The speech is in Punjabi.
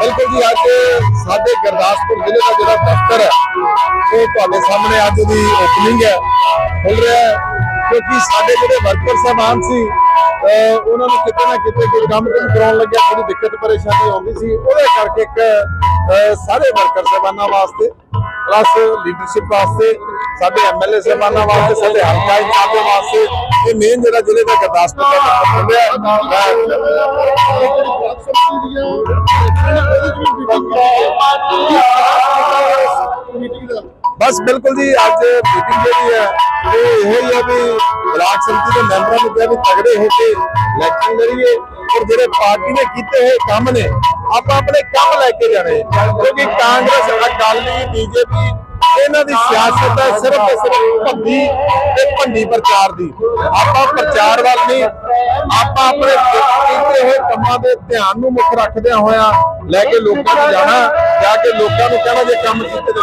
ਬਿਲਕੁਲ ਜੀ, ਅੱਜ ਸਾਡੇ ਗੁਰਦਾਸਪੁਰ ਜ਼ਿਲ੍ਹੇ ਦਾ ਜਿਹੜਾ ਦਫ਼ਤਰ ਹੈ, ਉਹ ਤੁਹਾਡੇ ਸਾਹਮਣੇ ਅੱਜ ਦੀ ਓਪਨਿੰਗ ਹੈ। ਖੁੱਲ ਰਿਹਾ ਹੈ, ਕਿਉਂਕਿ ਸਾਡੇ ਜਿਹੜੇ ਵਰਕਰ ਸਾਹਿਬਾਨ ਸੀ, ਅਹ ਉਹਨਾਂ ਨੂੰ ਕਿਤੇ ਨਾ ਕਿਤੇ ਕੋਈ ਕੰਮ ਕੰਮ ਕਰਾਉਣ ਲੱਗਿਆ ਥੋੜੀ ਦਿੱਕਤ ਪਰੇਸ਼ਾਨੀ ਆਉਂਦੀ ਸੀ। ਉਹਦੇ ਕਰਕੇ ਇੱਕ ਸਾਰੇ ਵਰਕਰ ਸਾਹਿਬਾਨਾਂ ਵਾਸਤੇ ਪਲੱਸ ਲੀਡਰਸ਼ਿਪ ਵਾਸਤੇ, ਸਾਡੇ ਐਮਐਲਏ ਸਾਹਿਬਾਨਾਂ ਵਾਸਤੇ, ਸਾਡੇ ਹਲਕਾ ਇੰਚਾਰਜ ਵਾਸਤੇ, ਇਹ ਮੇਨ ਜਿਹੜਾ ਜ਼ਿਲ੍ਹੇ ਦਾ ਗੁਰਦਾਸਪੁਰ ਦਾ ਦਫ਼ਤਰ ਖੁੱਲਿਆ ਬਸ ਬਿਲਕੁਲ ਜੀ, ਅੱਜ ਮੀਟਿੰਗ ਜਿਹੜੀ ਹੈ ਉਹ ਇਹ ਹੀ ਹੈ ਵੀ ਬਲਾਕ ਸੰਮਤੀ ਦੇ ਮੈਂਬਰਾਂ ਨੂੰ ਕਿਹਾ ਵੀ ਤਗੜੇ ਹੋ ਕੇ ਇਲੈਕਸ਼ਨ ਲੜੀਏ, ਔਰ ਜਿਹੜੇ ਪਾਰਟੀ ਨੇ ਕੀਤੇ ਹੋਏ ਕੰਮ ਨੇ ਆਪਾਂ ਆਪਣੇ ਕੰਮ ਲੈ ਕੇ ਜਾਣੇ। ਕਿਉਂਕਿ ਕਾਂਗਰਸ ਅਕਾਲੀ, ਬੀਜੇਪੀ, ਇਹਨਾਂ ਦੀ ਸਿਆਸਤ ਹੈ, ਸਿਰਫ ਤੇ ਸਿਰਫ ਭੰਡੀ, ਤੇ ਭੰਡੀ ਪ੍ਰਚਾਰ ਦੀ। ਆਪਾਂ ਪ੍ਰਚਾਰ ਵੱਲ ਨਹੀਂ, ਆਪਾਂ ਆਪਣੇ ਕੀਤੇ ਹੋਏ ਕੰਮਾਂ ਦੇ ਧਿਆਨ ਨੂੰ ਮੁੱਖ ਰੱਖਦਿਆਂ ਹੋਇਆਂ ਲੈ ਕੇ ਲੋਕਾਂ ਨੂੰ ਜਾਣਾ, ਜਾ ਕੇ ਲੋਕਾਂ ਨੂੰ ਕਹਿਣਾ ਜੇ ਕੰਮ ਕੀਤੇ ਤੇ